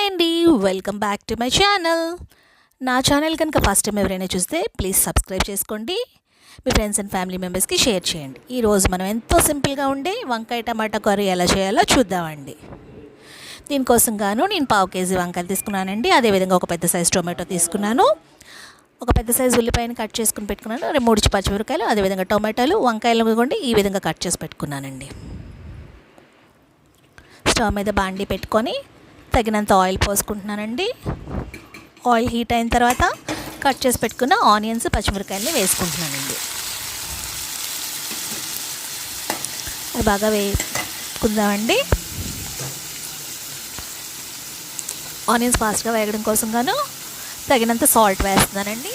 Hi అండి welcome back to my channel. నా channel కనుక ఫస్ట్ టైం ఎవరైనా చూస్తే ప్లీజ్ సబ్స్క్రైబ్ చేసుకోండి. మీ ఫ్రెండ్స్ అండ్ ఫ్యామిలీ మెంబర్స్కి షేర్ చేయండి. ఈరోజు మనం ఎంతో సింపుల్గా ఉండే వంకాయ టమాటా కర్రీ ఎలా చేయాలో చూద్దామండి. దీనికోసం గాను నేను పావు కేజీ వంకాయలు తీసుకున్నానండి. అదేవిధంగా ఒక పెద్ద సైజు టొమాటో తీసుకున్నాను. ఒక పెద్ద సైజు ఉల్లిపాయని కట్ చేసుకుని పెట్టుకున్నాను. రెండు మూడు పచ్చిమిరకాయలు అదేవిధంగా టొమాటోలు వంకాయలు కూడా ఈ విధంగా కట్ చేసి పెట్టుకున్నానండి. స్టవ్ మీద బాండి పెట్టుకొని తగినంత ఆయిల్ పోసుకుంటున్నానండి. ఆయిల్ హీట్ అయిన తర్వాత కట్ చేసి పెట్టుకున్న ఆనియన్స్ పచ్చిమిరకాయలని వేసుకుంటున్నానండి. అది బాగా వేసుకుందామండి ఆనియన్స్ ఫాస్ట్గా వేగడం కోసం గాను తగినంత సాల్ట్ వేస్తున్నానండి.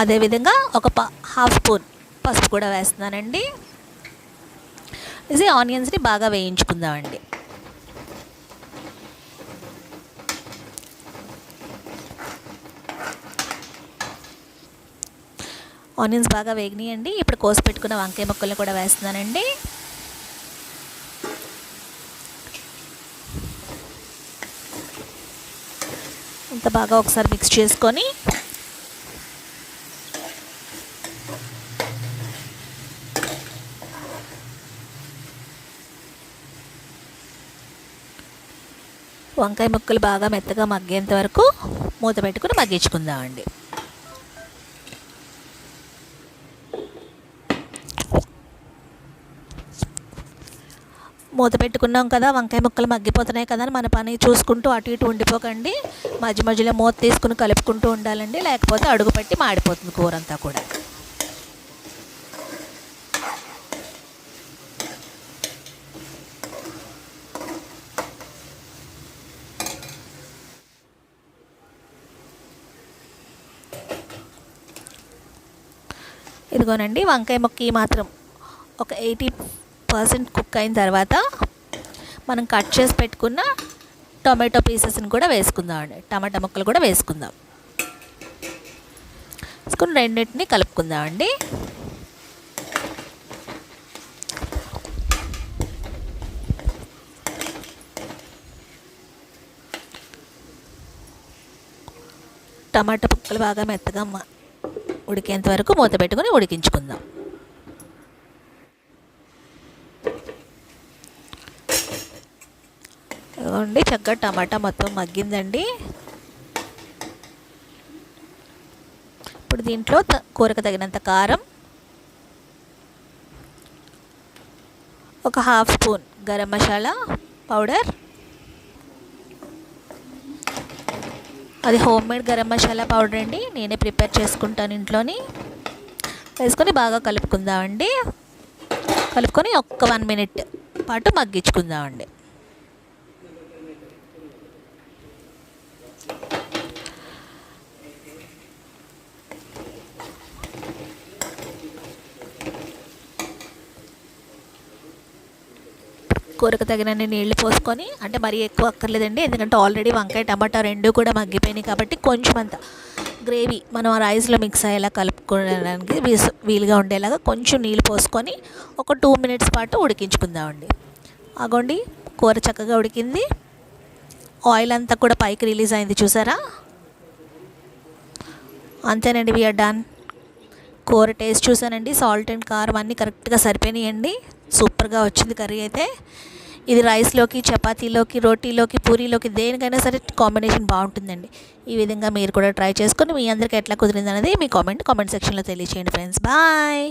అదేవిధంగా ఒక ప హాఫ్ స్పూన్ పసుపు కూడా వేస్తున్నానండి. ఇది ఆనియన్స్ని బాగా వేయించుకుందామండి. ఆనియన్స్ బాగా వేగినాయండి. ఇప్పుడు కోసి పెట్టుకున్న వంకాయ ముక్కలు కూడా వేస్తున్నానండి. అంత బాగా ఒకసారి మిక్స్ చేసుకొని వంకాయ ముక్కలు బాగా మెత్తగా మగ్గేంత వరకు మూత పెట్టుకుని మగ్గించుకుందామండి. మూత పెట్టుకున్నాం కదా వంకాయ ముక్కలు మగ్గిపోతున్నాయి కదా అని మన పని చూసుకుంటూ అటు ఇటు ఉండిపోకండి. మధ్య మధ్యలో మూత తీసుకుని కలుపుకుంటూ ఉండాలండి లేకపోతే అడుగు పెట్టి మాడిపోతుంది కూర అంతా కూడా. ఇదిగోనండి వంకాయ ముక్క మాత్రం ఒక ఎయిటీ పర్సెంట్ కుక్ అయిన తర్వాత మనం కట్ చేసి పెట్టుకున్న టొమాటో పీసెస్ని కూడా వేసుకుందాం అండి టమాటా ముక్కలు కూడా వేసుకుందాం. వేసుకుని రెండింటిని కలుపుకుందాం అండి టమాటా ముక్కలు బాగా మెత్తగా ఉడికేంత వరకు మూత పెట్టుకొని ఉడికించుకుందాం. ఇదిగోండి చక్కగా టమాటా మొత్తం మగ్గిందండి. ఇప్పుడు దీంట్లో కూరకు తగినంత కారం ఒక half spoon garam masala powder అది home made garam masala powder అండి. నేనే ప్రిపేర్ చేసుకుంటాను ఇంట్లోని. వేసుకొని బాగా కలుపుకుందామండి. కలుపుకొని ఒక్క వన్ మినిట్ పాటు మగ్గించుకుందామండి. కూరకు తగినన్ని నీళ్ళు పోసుకొని అంటే మరీ ఎక్కువ అక్కర్లేదండి. ఎందుకంటే ఆల్రెడీ వంకాయ టమాటా రెండు కూడా మగ్గిపోయినాయి కాబట్టి కొంచెం అంత గ్రేవీ మనం ఆ రైస్లో మిక్స్ అయ్యేలా కలుపుకోవడానికి వీలుగా ఉండేలాగా కొంచెం నీళ్ళు పోసుకొని ఒక టూ మినిట్స్ పాటు ఉడికించుకుందామండి. అగోండి కూర చక్కగా ఉడికింది. ఆయిల్ అంతా కూడా పైకి రిలీజ్ అయింది చూసారా? అంతేనండి వీఆర్ డన్ కూర టేస్ట్ చూసానండి సాల్ట్ అండ్ కారం అన్నీ కరెక్ట్గా సరిపోయినాయండి. సూపర్గా వచ్చింది కర్రీ అయితే. ఇది రైస్లోకి చపాతీలోకి రోటీలోకి పూరీలోకి దేనికైనా సరే కాంబినేషన్ బాగుంటుందండి. ఈ విధంగా మీరు కూడా ట్రై చేసుకొని మీ అందరికీ ఎట్లా కుదిరింది అనేది మీ కామెంట్ కామెంట్ సెక్షన్లో తెలియచేయండి ఫ్రెండ్స్. బాయ్!